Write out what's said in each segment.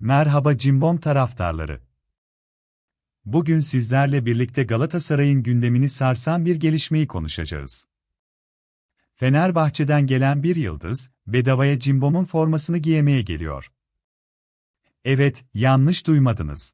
Merhaba Cimbom taraftarları. Bugün sizlerle birlikte Galatasaray'ın gündemini sarsan bir gelişmeyi konuşacağız. Fenerbahçe'den gelen bir yıldız, bedavaya Cimbom'un formasını giyemeye geliyor. Evet, yanlış duymadınız.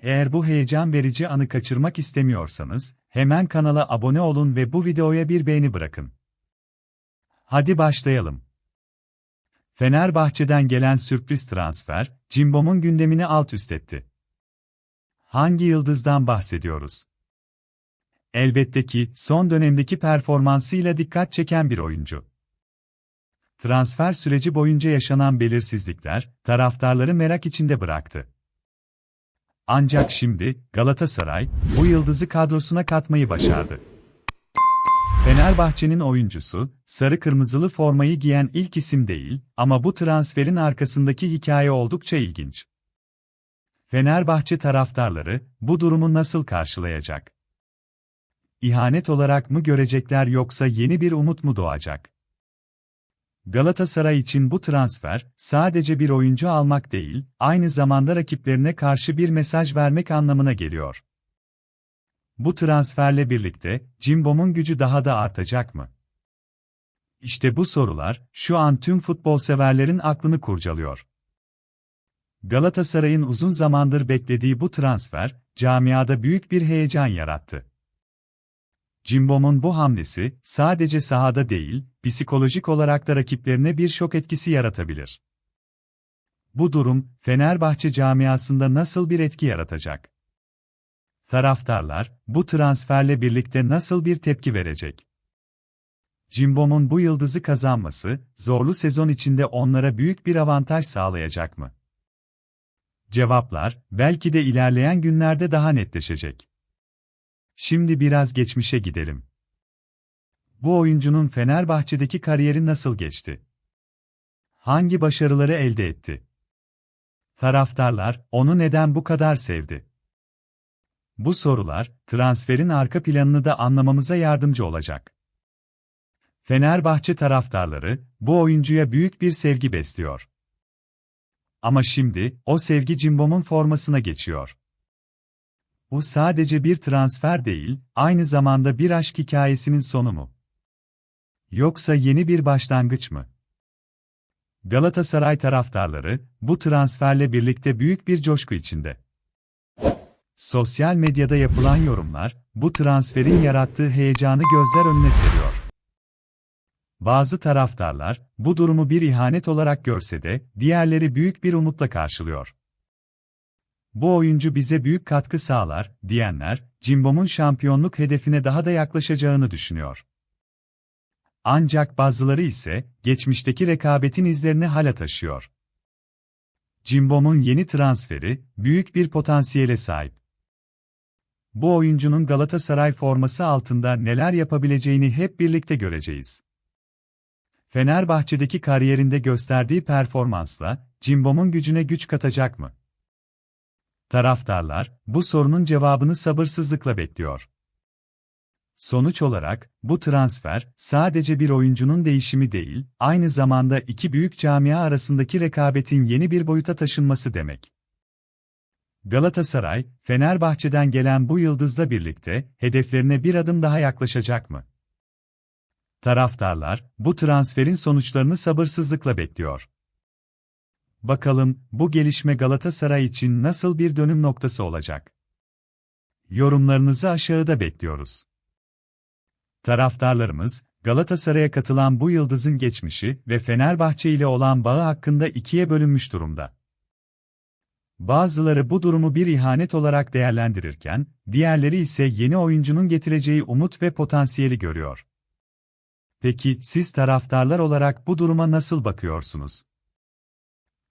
Eğer bu heyecan verici anı kaçırmak istemiyorsanız, hemen kanala abone olun ve bu videoya bir beğeni bırakın. Hadi başlayalım. Fenerbahçe'den gelen sürpriz transfer, Cimbom'un gündemini alt üst etti. Hangi yıldızdan bahsediyoruz? Elbette ki, son dönemdeki performansıyla dikkat çeken bir oyuncu. Transfer süreci boyunca yaşanan belirsizlikler, taraftarları merak içinde bıraktı. Ancak şimdi, Galatasaray, bu yıldızı kadrosuna katmayı başardı. Fenerbahçe'nin oyuncusu, sarı kırmızılı formayı giyen ilk isim değil, ama bu transferin arkasındaki hikaye oldukça ilginç. Fenerbahçe taraftarları, bu durumu nasıl karşılayacak? İhanet olarak mı görecekler yoksa yeni bir umut mu doğacak? Galatasaray için bu transfer, sadece bir oyuncu almak değil, aynı zamanda rakiplerine karşı bir mesaj vermek anlamına geliyor. Bu transferle birlikte, Cimbom'un gücü daha da artacak mı? İşte bu sorular, şu an tüm futbol severlerin aklını kurcalıyor. Galatasaray'ın uzun zamandır beklediği bu transfer, camiada büyük bir heyecan yarattı. Cimbom'un bu hamlesi, sadece sahada değil, psikolojik olarak da rakiplerine bir şok etkisi yaratabilir. Bu durum, Fenerbahçe camiasında nasıl bir etki yaratacak? Taraftarlar, bu transferle birlikte nasıl bir tepki verecek? Cimbom'un bu yıldızı kazanması, zorlu sezon içinde onlara büyük bir avantaj sağlayacak mı? Cevaplar, belki de ilerleyen günlerde daha netleşecek. Şimdi biraz geçmişe gidelim. Bu oyuncunun Fenerbahçe'deki kariyeri nasıl geçti? Hangi başarıları elde etti? Taraftarlar, onu neden bu kadar sevdi? Bu sorular, transferin arka planını da anlamamıza yardımcı olacak. Fenerbahçe taraftarları, bu oyuncuya büyük bir sevgi besliyor. Ama şimdi, o sevgi Cimbom'un formasına geçiyor. Bu sadece bir transfer değil, aynı zamanda bir aşk hikayesinin sonu mu? Yoksa yeni bir başlangıç mı? Galatasaray taraftarları, bu transferle birlikte büyük bir coşku içinde. Sosyal medyada yapılan yorumlar, bu transferin yarattığı heyecanı gözler önüne seriyor. Bazı taraftarlar, bu durumu bir ihanet olarak görse de, diğerleri büyük bir umutla karşılıyor. Bu oyuncu bize büyük katkı sağlar, diyenler, Cimbom'un şampiyonluk hedefine daha da yaklaşacağını düşünüyor. Ancak bazıları ise, geçmişteki rekabetin izlerini hala taşıyor. Cimbom'un yeni transferi, büyük bir potansiyele sahip. Bu oyuncunun Galatasaray forması altında neler yapabileceğini hep birlikte göreceğiz. Fenerbahçe'deki kariyerinde gösterdiği performansla, Cimbom'un gücüne güç katacak mı? Taraftarlar, bu sorunun cevabını sabırsızlıkla bekliyor. Sonuç olarak, bu transfer, sadece bir oyuncunun değişimi değil, aynı zamanda iki büyük camia arasındaki rekabetin yeni bir boyuta taşınması demek. Galatasaray, Fenerbahçe'den gelen bu yıldızla birlikte, hedeflerine bir adım daha yaklaşacak mı? Taraftarlar, bu transferin sonuçlarını sabırsızlıkla bekliyor. Bakalım, bu gelişme Galatasaray için nasıl bir dönüm noktası olacak? Yorumlarınızı aşağıda bekliyoruz. Taraftarlarımız, Galatasaray'a katılan bu yıldızın geçmişi ve Fenerbahçe ile olan bağı hakkında ikiye bölünmüş durumda. Bazıları bu durumu bir ihanet olarak değerlendirirken, diğerleri ise yeni oyuncunun getireceği umut ve potansiyeli görüyor. Peki siz taraftarlar olarak bu duruma nasıl bakıyorsunuz?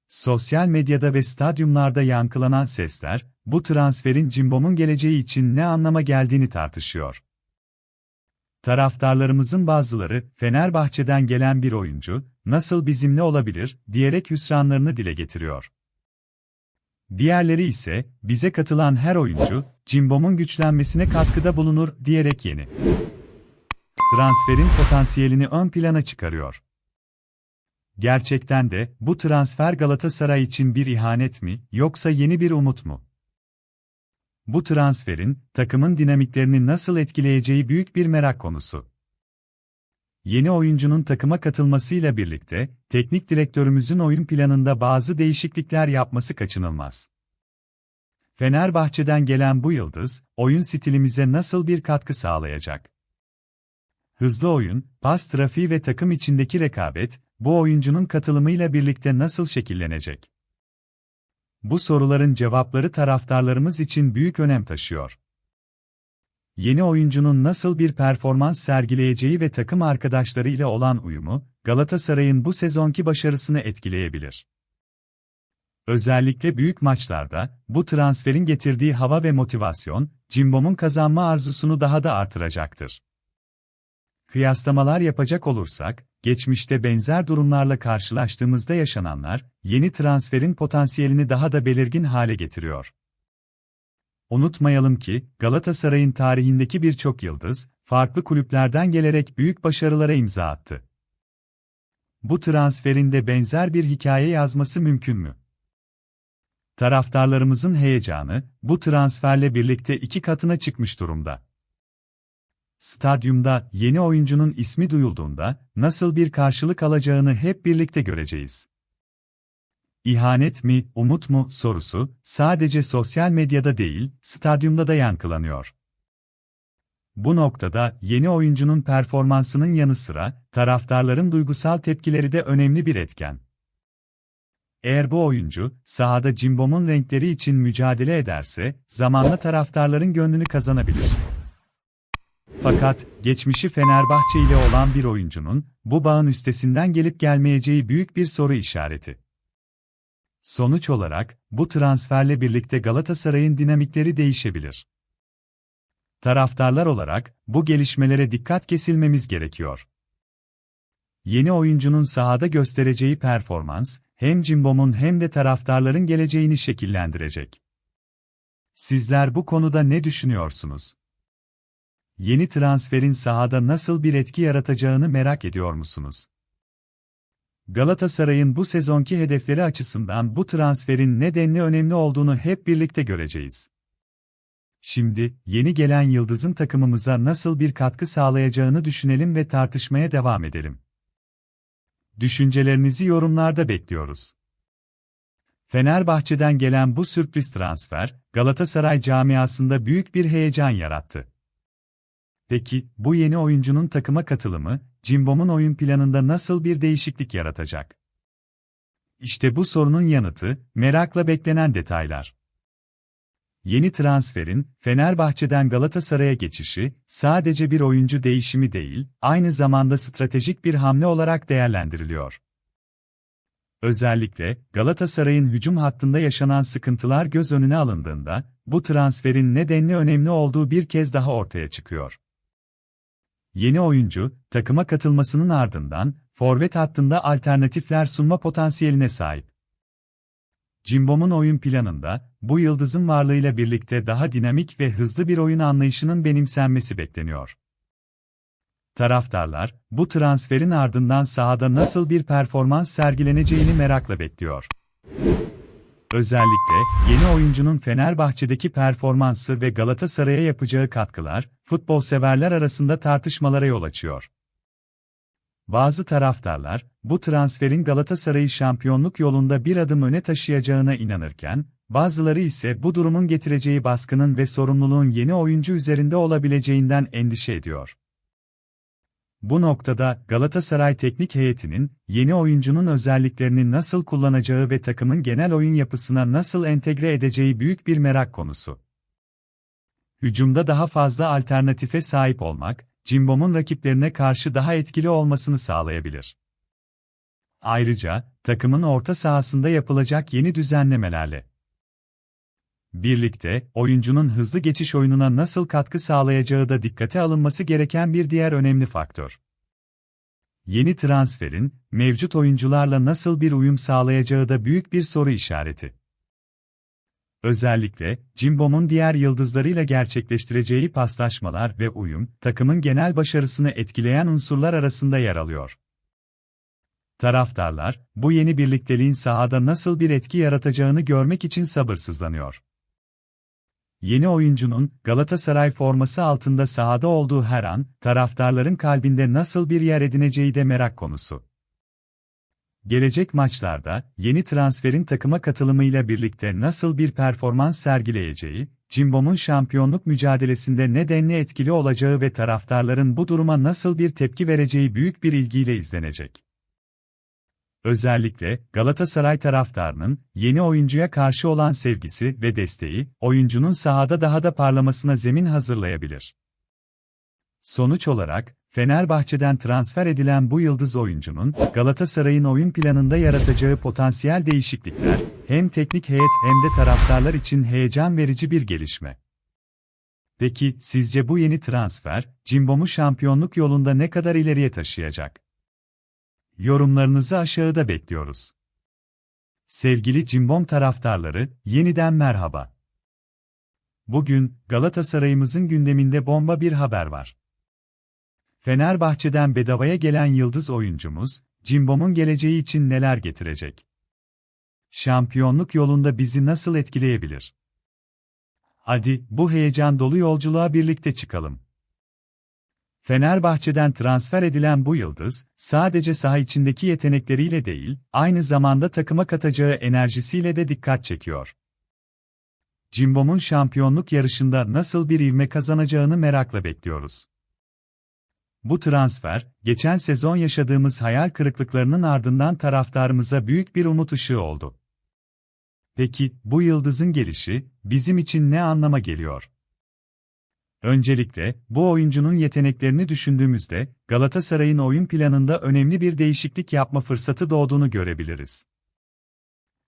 Sosyal medyada ve stadyumlarda yankılanan sesler, bu transferin Cimbom'un geleceği için ne anlama geldiğini tartışıyor. Taraftarlarımızın bazıları, Fenerbahçe'den gelen bir oyuncu, nasıl bizimle olabilir, diyerek hüsranlarını dile getiriyor. Diğerleri ise, bize katılan her oyuncu, Cimbom'un güçlenmesine katkıda bulunur, diyerek yeni transferin potansiyelini ön plana çıkarıyor. Gerçekten de bu transfer Galatasaray için bir ihanet mi yoksa yeni bir umut mu? Bu transferin takımın dinamiklerini nasıl etkileyeceği büyük bir merak konusu. Yeni oyuncunun takıma katılmasıyla birlikte teknik direktörümüzün oyun planında bazı değişiklikler yapması kaçınılmaz. Fenerbahçe'den gelen bu yıldız, oyun stilimize nasıl bir katkı sağlayacak? Hızlı oyun, pas trafiği ve takım içindeki rekabet, bu oyuncunun katılımıyla birlikte nasıl şekillenecek? Bu soruların cevapları taraftarlarımız için büyük önem taşıyor. Yeni oyuncunun nasıl bir performans sergileyeceği ve takım arkadaşları ile olan uyumu, Galatasaray'ın bu sezonki başarısını etkileyebilir. Özellikle büyük maçlarda, bu transferin getirdiği hava ve motivasyon, Cimbom'un kazanma arzusunu daha da artıracaktır. Kıyaslamalar yapacak olursak, geçmişte benzer durumlarla karşılaştığımızda yaşananlar, yeni transferin potansiyelini daha da belirgin hale getiriyor. Unutmayalım ki, Galatasaray'ın tarihindeki birçok yıldız, farklı kulüplerden gelerek büyük başarılara imza attı. Bu transferin de benzer bir hikaye yazması mümkün mü? Taraftarlarımızın heyecanı, bu transferle birlikte iki katına çıkmış durumda. Stadyumda yeni oyuncunun ismi duyulduğunda nasıl bir karşılık alacağını hep birlikte göreceğiz. İhanet mi, umut mu sorusu sadece sosyal medyada değil, stadyumda da yankılanıyor. Bu noktada yeni oyuncunun performansının yanı sıra taraftarların duygusal tepkileri de önemli bir etken. Eğer bu oyuncu sahada Cimbom'un renkleri için mücadele ederse zamanla taraftarların gönlünü kazanabilir. Fakat, geçmişi Fenerbahçe ile olan bir oyuncunun, bu bağın üstesinden gelip gelmeyeceği büyük bir soru işareti. Sonuç olarak, bu transferle birlikte Galatasaray'ın dinamikleri değişebilir. Taraftarlar olarak, bu gelişmelere dikkat kesilmemiz gerekiyor. Yeni oyuncunun sahada göstereceği performans, hem Cimbom'un hem de taraftarların geleceğini şekillendirecek. Sizler bu konuda ne düşünüyorsunuz? Yeni transferin sahada nasıl bir etki yaratacağını merak ediyor musunuz? Galatasaray'ın bu sezonki hedefleri açısından bu transferin nedenli önemli olduğunu hep birlikte göreceğiz. Şimdi, yeni gelen yıldızın takımımıza nasıl bir katkı sağlayacağını düşünelim ve tartışmaya devam edelim. Düşüncelerinizi yorumlarda bekliyoruz. Fenerbahçe'den gelen bu sürpriz transfer, Galatasaray camiasında büyük bir heyecan yarattı. Peki, bu yeni oyuncunun takıma katılımı, Cimbom'un oyun planında nasıl bir değişiklik yaratacak? İşte bu sorunun yanıtı, merakla beklenen detaylar. Yeni transferin, Fenerbahçe'den Galatasaray'a geçişi, sadece bir oyuncu değişimi değil, aynı zamanda stratejik bir hamle olarak değerlendiriliyor. Özellikle, Galatasaray'ın hücum hattında yaşanan sıkıntılar göz önüne alındığında, bu transferin nedenli önemli olduğu bir kez daha ortaya çıkıyor. Yeni oyuncu, takıma katılmasının ardından, forvet hattında alternatifler sunma potansiyeline sahip. Cimbom'un oyun planında, bu yıldızın varlığıyla birlikte daha dinamik ve hızlı bir oyun anlayışının benimsenmesi bekleniyor. Taraftarlar, bu transferin ardından sahada nasıl bir performans sergileneceğini merakla bekliyor. Özellikle, yeni oyuncunun Fenerbahçe'deki performansı ve Galatasaray'a yapacağı katkılar, futbol severler arasında tartışmalara yol açıyor. Bazı taraftarlar, bu transferin Galatasaray'ı şampiyonluk yolunda bir adım öne taşıyacağına inanırken, bazıları ise bu durumun getireceği baskının ve sorumluluğun yeni oyuncu üzerinde olabileceğinden endişe ediyor. Bu noktada Galatasaray teknik heyetinin yeni oyuncunun özelliklerini nasıl kullanacağı ve takımın genel oyun yapısına nasıl entegre edeceği büyük bir merak konusu. Hücumda daha fazla alternatife sahip olmak, Cimbom'un rakiplerine karşı daha etkili olmasını sağlayabilir. Ayrıca, takımın orta sahasında yapılacak yeni düzenlemelerle birlikte oyuncunun hızlı geçiş oyununa nasıl katkı sağlayacağı da dikkate alınması gereken bir diğer önemli faktör. Yeni transferin mevcut oyuncularla nasıl bir uyum sağlayacağı da büyük bir soru işareti. Özellikle, Cimbom'un diğer yıldızlarıyla gerçekleştireceği paslaşmalar ve uyum, takımın genel başarısını etkileyen unsurlar arasında yer alıyor. Taraftarlar, bu yeni birlikteliğin sahada nasıl bir etki yaratacağını görmek için sabırsızlanıyor. Yeni oyuncunun Galatasaray forması altında sahada olduğu her an, taraftarların kalbinde nasıl bir yer edineceği de merak konusu. Gelecek maçlarda, yeni transferin takıma katılımıyla birlikte nasıl bir performans sergileyeceği, Cimbom'un şampiyonluk mücadelesinde ne denli etkili olacağı ve taraftarların bu duruma nasıl bir tepki vereceği büyük bir ilgiyle izlenecek. Özellikle Galatasaray taraftarının yeni oyuncuya karşı olan sevgisi ve desteği oyuncunun sahada daha da parlamasına zemin hazırlayabilir. Sonuç olarak Fenerbahçe'den transfer edilen bu yıldız oyuncunun Galatasaray'ın oyun planında yaratacağı potansiyel değişiklikler hem teknik heyet hem de taraftarlar için heyecan verici bir gelişme. Peki sizce bu yeni transfer Cimbom'u şampiyonluk yolunda ne kadar ileriye taşıyacak? Yorumlarınızı aşağıda bekliyoruz. Sevgili Cimbom taraftarları, yeniden merhaba. Bugün Galatasaray'ımızın gündeminde bomba bir haber var. Fenerbahçe'den bedavaya gelen yıldız oyuncumuz, Cimbom'un geleceği için neler getirecek? Şampiyonluk yolunda bizi nasıl etkileyebilir? Hadi bu heyecan dolu yolculuğa birlikte çıkalım. Fenerbahçe'den transfer edilen bu yıldız, sadece saha içindeki yetenekleriyle değil, aynı zamanda takıma katacağı enerjisiyle de dikkat çekiyor. Cimbom'un şampiyonluk yarışında nasıl bir ivme kazanacağını merakla bekliyoruz. Bu transfer, geçen sezon yaşadığımız hayal kırıklıklarının ardından taraftarımıza büyük bir umut ışığı oldu. Peki, bu yıldızın gelişi, bizim için ne anlama geliyor? Öncelikle, bu oyuncunun yeteneklerini düşündüğümüzde, Galatasaray'ın oyun planında önemli bir değişiklik yapma fırsatı doğduğunu görebiliriz.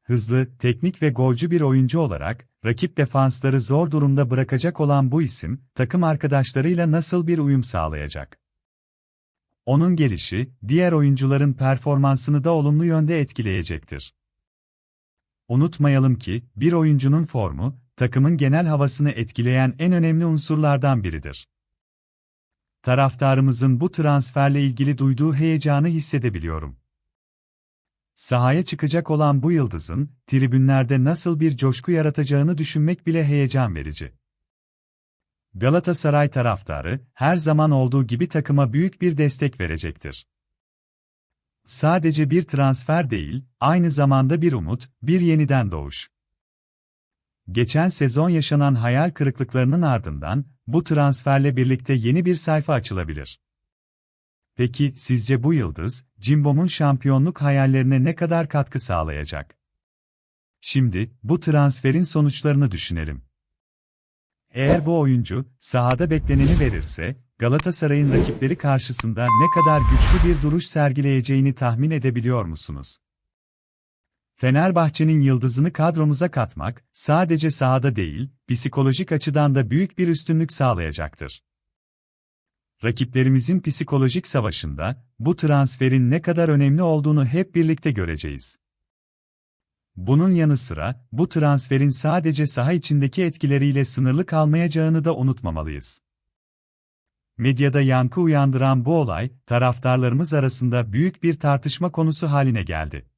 Hızlı, teknik ve golcü bir oyuncu olarak, rakip defansları zor durumda bırakacak olan bu isim, takım arkadaşlarıyla nasıl bir uyum sağlayacak? Onun gelişi, diğer oyuncuların performansını da olumlu yönde etkileyecektir. Unutmayalım ki, bir oyuncunun formu, takımın genel havasını etkileyen en önemli unsurlardan biridir. Taraftarımızın bu transferle ilgili duyduğu heyecanı hissedebiliyorum. Sahaya çıkacak olan bu yıldızın, tribünlerde nasıl bir coşku yaratacağını düşünmek bile heyecan verici. Galatasaray taraftarı, her zaman olduğu gibi takıma büyük bir destek verecektir. Sadece bir transfer değil, aynı zamanda bir umut, bir yeniden doğuş. Geçen sezon yaşanan hayal kırıklıklarının ardından, bu transferle birlikte yeni bir sayfa açılabilir. Peki, sizce bu yıldız, Cimbom'un şampiyonluk hayallerine ne kadar katkı sağlayacak? Şimdi, bu transferin sonuçlarını düşünelim. Eğer bu oyuncu, sahada bekleneni verirse, Galatasaray'ın rakipleri karşısında ne kadar güçlü bir duruş sergileyeceğini tahmin edebiliyor musunuz? Fenerbahçe'nin yıldızını kadromuza katmak, sadece sahada değil, psikolojik açıdan da büyük bir üstünlük sağlayacaktır. Rakiplerimizin psikolojik savaşında, bu transferin ne kadar önemli olduğunu hep birlikte göreceğiz. Bunun yanı sıra, bu transferin sadece saha içindeki etkileriyle sınırlı kalmayacağını da unutmamalıyız. Medyada yankı uyandıran bu olay, taraftarlarımız arasında büyük bir tartışma konusu haline geldi.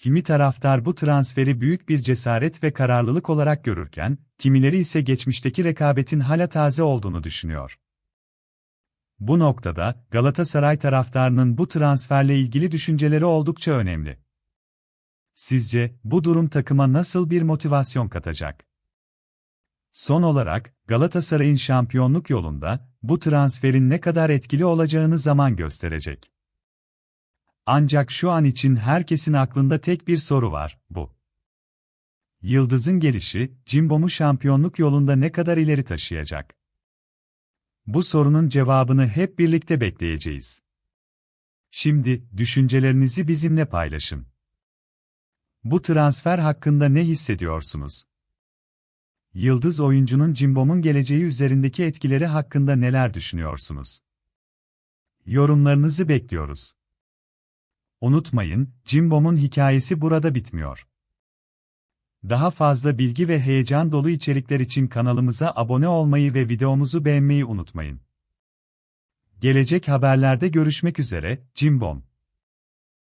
Kimi taraftar bu transferi büyük bir cesaret ve kararlılık olarak görürken, kimileri ise geçmişteki rekabetin hala taze olduğunu düşünüyor. Bu noktada, Galatasaray taraftarının bu transferle ilgili düşünceleri oldukça önemli. Sizce, bu durum takıma nasıl bir motivasyon katacak? Son olarak, Galatasaray'ın şampiyonluk yolunda, bu transferin ne kadar etkili olacağını zaman gösterecek. Ancak şu an için herkesin aklında tek bir soru var, bu. Yıldız'ın gelişi, Cimbom'u şampiyonluk yolunda ne kadar ileri taşıyacak? Bu sorunun cevabını hep birlikte bekleyeceğiz. Şimdi, düşüncelerinizi bizimle paylaşın. Bu transfer hakkında ne hissediyorsunuz? Yıldız oyuncunun Cimbom'un geleceği üzerindeki etkileri hakkında neler düşünüyorsunuz? Yorumlarınızı bekliyoruz. Unutmayın, Cimbom'un hikayesi burada bitmiyor. Daha fazla bilgi ve heyecan dolu içerikler için kanalımıza abone olmayı ve videomuzu beğenmeyi unutmayın. Gelecek haberlerde görüşmek üzere, Cimbom.